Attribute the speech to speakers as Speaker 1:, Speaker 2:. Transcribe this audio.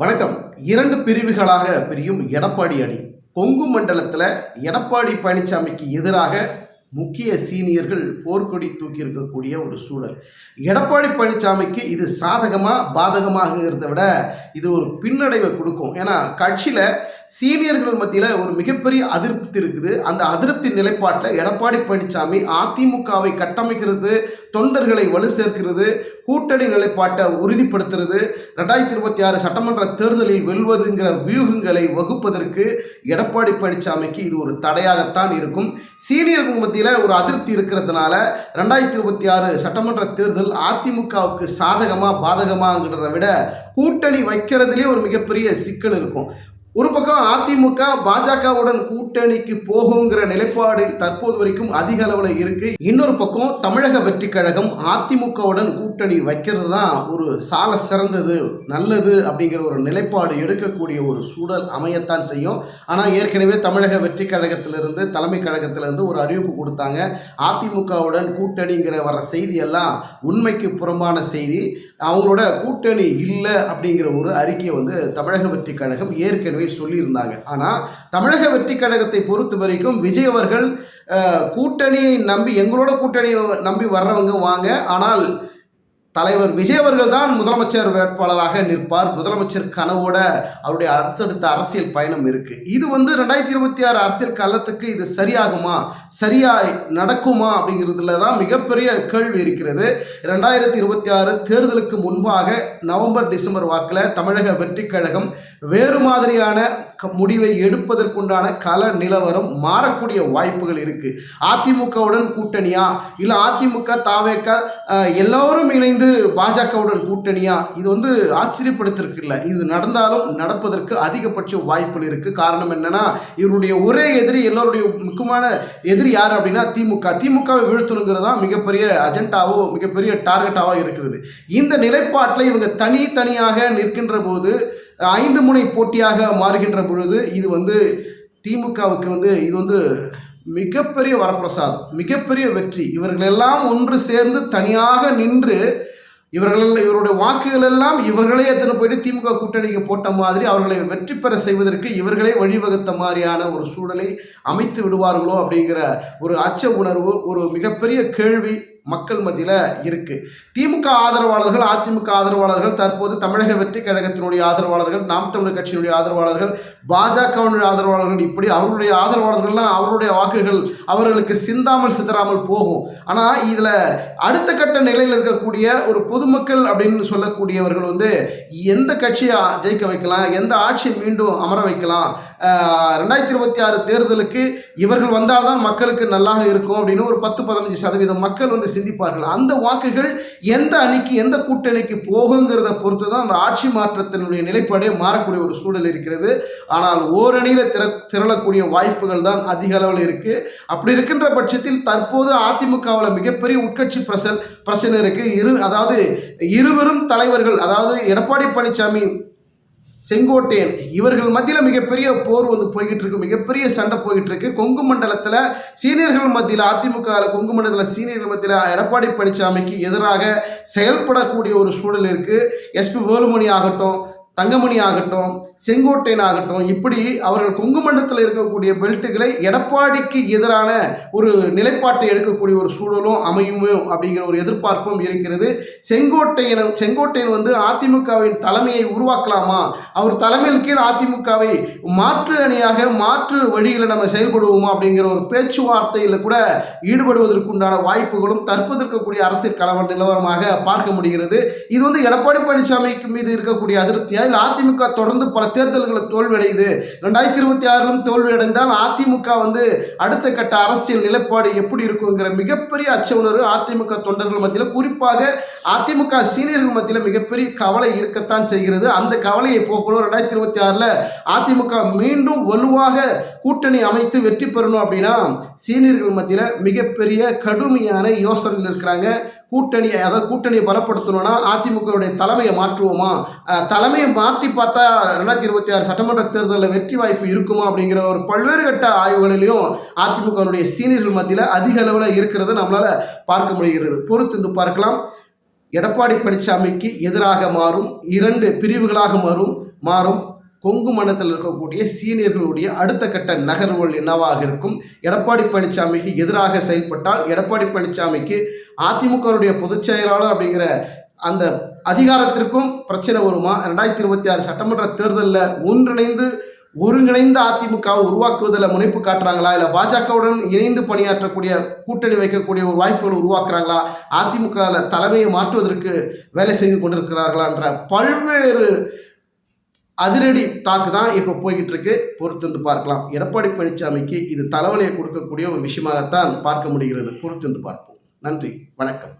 Speaker 1: வணக்கம். இரண்டு பிரிவுகளாக பிரியும் எடப்பாடி அணி. கொங்கு மண்டலத்தில் எடப்பாடி பழனிசாமிக்கு எதிராக முக்கிய சீனியர்கள் போர்க்கொடி தூக்கி இருக்கக்கூடிய ஒரு சூழல். எடப்பாடி பழனிசாமிக்கு இது சாதகமாக பாதகமாகங்கிறத விட இது ஒரு பின்னடைவை கொடுக்கும். ஏன்னா கட்சியில் சீனியர்கள் மத்தியில் ஒரு மிகப்பெரிய அதிருப்தி இருக்குது. அந்த அதிருப்தி நிலைப்பாட்டில் எடப்பாடி பழனிசாமி அதிமுகவை கட்டமைக்கிறது தொண்டர்களை வலு சேர்க்கிறது கூட்டணி நிலைப்பாட்டை உறுதிப்படுத்துறது ரெண்டாயிரத்தி இருபத்தி ஆறு சட்டமன்ற தேர்தலில் வெல்வதுங்கிற வியூகங்களை வகுப்பதற்கு எடப்பாடி பழனிசாமிக்கு இது ஒரு தடையாகத்தான் இருக்கும். சீனியர்கள் மத்தியில் ஒரு அதிருப்தி இருக்கிறதுனால ரெண்டாயிரத்தி இருபத்தி ஆறு சட்டமன்ற தேர்தல் அதிமுகவுக்கு சாதகமாக பாதகமாங்கிறத விட கூட்டணி வைக்கிறதுலே ஒரு மிகப்பெரிய சிக்கல் இருக்கும். ஒரு பக்கம் அதிமுக பாஜகவுடன் கூட்டணிக்கு போகுங்கிற நிலைப்பாடு தற்போது வரைக்கும் அதிக அளவில் இருக்கு. இன்னொரு பக்கம் தமிழக வெற்றி கழகம் அதிமுகவுடன் கூட்டணி வைக்கிறது தான் ஒரு சால சிறந்தது நல்லது அப்படிங்கிற ஒரு நிலைப்பாடு எடுக்கக்கூடிய ஒரு சூழல் அமையத்தான் செய்யும். ஆனால் ஏற்கனவே தமிழக வெற்றி கழகத்திலிருந்து தலைமை கழகத்திலிருந்து ஒரு அறிவிப்பு கொடுத்தாங்க. அதிமுகவுடன் கூட்டணிங்கிற வர செய்தியெல்லாம் உண்மைக்கு புறம்பான செய்தி. அவங்களோட கூட்டணி இல்லை அப்படிங்கிற ஒரு அறிக்கையை வந்து தமிழக வெற்றி கழகம் ஏற்கனவே சொல்லியிருந்தாங்க. ஆனால் தமிழக வெற்றி கழகத்தை பொறுத்த வரைக்கும் விஜய் அவர்கள் கூட்டணியை நம்பி எங்களோட கூட்டணியை நம்பி வர்றவங்க வாங்க. ஆனால் தலைவர் விஜய் அவர்கள் தான் முதலமைச்சர் வேட்பாளராக நிற்பார். முதலமைச்சர் கனவோட அவருடைய அடுத்தடுத்த அரசியல் பயணம் இருக்கு. இது வந்து ரெண்டாயிரத்தி இருபத்தி ஆறு அரசியல் காலத்துக்கு இது சரியாகுமா? சரியா நடக்குமா? அப்படிங்கிறதுல தான் மிகப்பெரிய கேள்வி இருக்கிறது. ரெண்டாயிரத்தி இருபத்தி ஆறு தேர்தலுக்கு முன்பாக நவம்பர் டிசம்பர் வாக்கில் தமிழக வெற்றி கழகம் வேறு மாதிரியான முடிவை எடுப்பதற்குண்டான கள நிலவரம் மாறக்கூடிய வாய்ப்புகள் இருக்கு. அதிமுகவுடன் கூட்டணியா? இல்லை அதிமுக தாவேக்க எல்லோரும் இணைந்து பாஜகவுடன் கூட்டணியா? இது வந்து ஆச்சரியப்படுத்திருக்குல்ல. இது நடந்தாலும் நடப்பதற்கு அதிகபட்ச வாய்ப்புகள் இருக்கு. காரணம் என்னன்னா இவருடைய ஒரே எதிரி எல்லோருடைய முக்கியமான எதிரி யார் அப்படின்னா திமுக. திமுகவை வீழ்த்தணுங்கிறது தான் மிகப்பெரிய அஜெண்டாவோ மிகப்பெரிய டார்கெட்டாவோ இருக்கிறது. இந்த நிலைப்பாட்டில் இவங்க தனித்தனியாக நிற்கின்ற போது ஐந்து முனை போட்டியாக மாறுகின்ற பொழுது இது வந்து திமுகவுக்கு வந்து இது வந்து மிகப்பெரிய வரப்பிரசாதம் மிகப்பெரிய வெற்றி. இவர்களெல்லாம் ஒன்று சேர்ந்து தனியாக நின்று இவர்கள் இவருடைய வாக்குகள் எல்லாம் இவர்களே எத்தனை போயிட்டு திமுக கூட்டணிக்கு போட்ட மாதிரி அவர்களை வெற்றி பெற செய்வதற்கு இவர்களே வழிவகுத்த மாதிரியான ஒரு சூழலை அமைத்து விடுவார்களோ அப்படிங்கிற ஒரு அச்ச உணர்வு ஒரு மிகப்பெரிய கேள்வி மக்கள் மத்தியில் இருக்குது திமுக ஆதரவாளர்கள் அதிமுக ஆதரவாளர்கள் தற்போது தமிழக வெற்றி கழகத்தினுடைய ஆதரவாளர்கள் நாம் தமிழர் கட்சியினுடைய ஆதரவாளர்கள் பாஜகவினுடைய ஆதரவாளர்கள் இப்படி அவருடைய ஆதரவாளர்கள்லாம் அவருடைய வாக்குகள் அவர்களுக்கு சிந்தாமல் சிதறாமல் போகும். ஆனால் இதில் அடுத்த கட்ட நிலையில் இருக்கக்கூடிய ஒரு பொதுமக்கள் அப்படின்னு சொல்லக்கூடியவர்கள் வந்து எந்த கட்சியை ஜெயிக்க வைக்கலாம் எந்த ஆட்சியை மீண்டும் அமர வைக்கலாம் ரெண்டாயிரத்தி இருபத்தி ஆறு தேர்தலுக்கு இவர்கள் வந்தால் தான் மக்களுக்கு நல்லாக இருக்கும் அப்படின்னு ஒரு பத்து பதினஞ்சு சதவீதம் மக்கள் வந்து சிந்திப்பார்கள். அந்த வாக்குகள் எந்த அணிக்கு எந்த கூட்டணிக்கு போகுங்கிறத பொறுத்து தான் அந்த ஆட்சி மாற்றத்தினுடைய நிலைப்பாடே மாறக்கூடிய ஒரு சூழல் இருக்கிறது. ஆனால் ஓரணியில் திர திரளக்கூடிய வாய்ப்புகள் தான் அதிக அளவில் இருக்குது அப்படி இருக்கின்ற பட்சத்தில் தற்போது அதிமுகவில் மிகப்பெரிய உட்கட்சி பிரசல் பிரச்சனை இருக்குது இரு அதாவது இருவரும் தலைவர்கள் அதாவது எடப்பாடி பழனிசாமி செங்கோட்டையன். இவர்கள் மத்தியில் மிகப்பெரிய போர் வந்து போய்கிட்டு இருக்கு மிகப்பெரிய சண்டை போய்கிட்டு இருக்கு கொங்கு மண்டலத்தில் சீனியர்கள் மத்தியில் அதிமுக கொங்கு மண்டலத்தில் சீனியர்கள் மத்தியில் எடப்பாடி பழனிசாமிக்கு எதிராக செயல்படக்கூடிய ஒரு சூழல் இருக்குது எஸ்பி வேலுமணி ஆகட்டும் தங்கமணி ஆகட்டும் செங்கோட்டையன் ஆகட்டும் இப்படி அவர்கள் கொங்கு மண்டலத்தில் இருக்கக்கூடிய பெல்ட்டுகளை எடப்பாடிக்கு எதிரான ஒரு நிலைப்பாட்டை எடுக்கக்கூடிய ஒரு சூழலும் அமையுமோ அப்படிங்கிற ஒரு எதிர்பார்ப்பும் இருக்கிறது. செங்கோட்டையன் செங்கோட்டையன் வந்து அதிமுகவின் தலைமையை உருவாக்கலாமா? அவர் தலைமையின் கீழ் அதிமுகவை மாற்று அணியாக மாற்று வழியில் நம்ம செயல்படுவோமா அப்படிங்கிற ஒரு பேச்சுவார்த்தையில் கூட ஈடுபடுவதற்குண்டான வாய்ப்புகளும் தற்போது இருக்கக்கூடிய அரசியல் கலவர நிலவரமாக பார்க்க முடிகிறது. இது வந்து எடப்பாடி பழனிசாமிக்கு மீது இருக்கக்கூடிய அதிருப்தியாக இல்லை அதிமுக தொடர்ந்து பல தேர்தல்களுக்கு தோல்வியடையுது. ரெண்டாயிரத்தி இருபத்தி ஆறிலும் தோல்வியடைந்தால் அதிமுக வந்து அடுத்த கட்ட அரசியல் நிலைப்பாடு எப்படி இருக்குங்கிற மிகப்பெரிய அச்ச உணர்வு அதிமுக தொண்டர்கள் மத்தியில் குறிப்பாக அதிமுக சீனியர்கள் மத்தியில் மிகப்பெரிய கவலை இருக்கத்தான் செய்கிறது. அந்த கவலையை போக்கணும் ரெண்டாயிரத்தி இருபத்தி ஆறில் அதிமுக மீண்டும் வலுவாக கூட்டணி அமைத்து வெற்றி பெறணும் அப்படின்னா சீனியர்கள் மத்தியில் மிகப்பெரிய கடுமையான யோசனையில் இருக்கிறாங்க. கூட்டணியை அதாவது கூட்டணியை பலப்படுத்தணும்னா அதிமுகவுடைய தலைமையை மாற்றுவோமா? தலைமையை மாற்றி பார்த்தா ரெண்டாயிரத்தி இருபத்தி ஆறு சட்டமன்ற தேர்தலில் வெற்றி வாய்ப்பு இருக்குமா அப்படிங்கிற ஒரு பல்வேறு கட்ட ஆய்வுகளிலையும் அதிமுகவுடைய சீனியர்கள் மத்தியில் அதிக அளவில் இருக்கிறத நம்மளால் பார்க்க முடிகிறது. பொறுத்திருந்து பார்க்கலாம். எடப்பாடி பழனிசாமிக்கு எதிராக மாறும் இரண்டு பிரிவுகளாக மாறும் மாறும். கொங்கு மண்டலத்தில் இருக்கக்கூடிய சீனியர்களுடைய அடுத்த கட்ட நகர்வுகள் என்னவாக இருக்கும்? எடப்பாடி பழனிசாமிக்கு எதிராக செயல்பட்டால் எடப்பாடி பழனிசாமிக்கு அதிமுகவுடைய பொதுச் செயலாளர் அப்படிங்கிற அந்த அதிகாரத்திற்கும் பிரச்சனை வருமா? ரெண்டாயிரத்தி இருபத்தி ஆறு சட்டமன்ற தேர்தலில் ஒன்றிணைந்து ஒருங்கிணைந்த அதிமுகவை உருவாக்குவதில் முனைப்பு காட்டுறாங்களா? இல்லை பாஜகவுடன் இணைந்து பணியாற்றக்கூடிய கூட்டணி வைக்கக்கூடிய ஒரு வாய்ப்புகளை உருவாக்குறாங்களா? அதிமுகவில் தலைமையை மாற்றுவதற்கு வேலை செய்து கொண்டிருக்கிறார்களான்ற பல்வேறு அதிரடி டாக்கு தான் இப்போ போய்கிட்டு இருக்கு பொறுத்திருந்து பார்க்கலாம். எடப்பாடி பழனிசாமிக்கு இது தலைவலியை கொடுக்கக்கூடிய ஒரு விஷயமாகத்தான் பார்க்க முடிகிறது. பொறுத்திருந்து பார்ப்போம். நன்றி. வணக்கம்.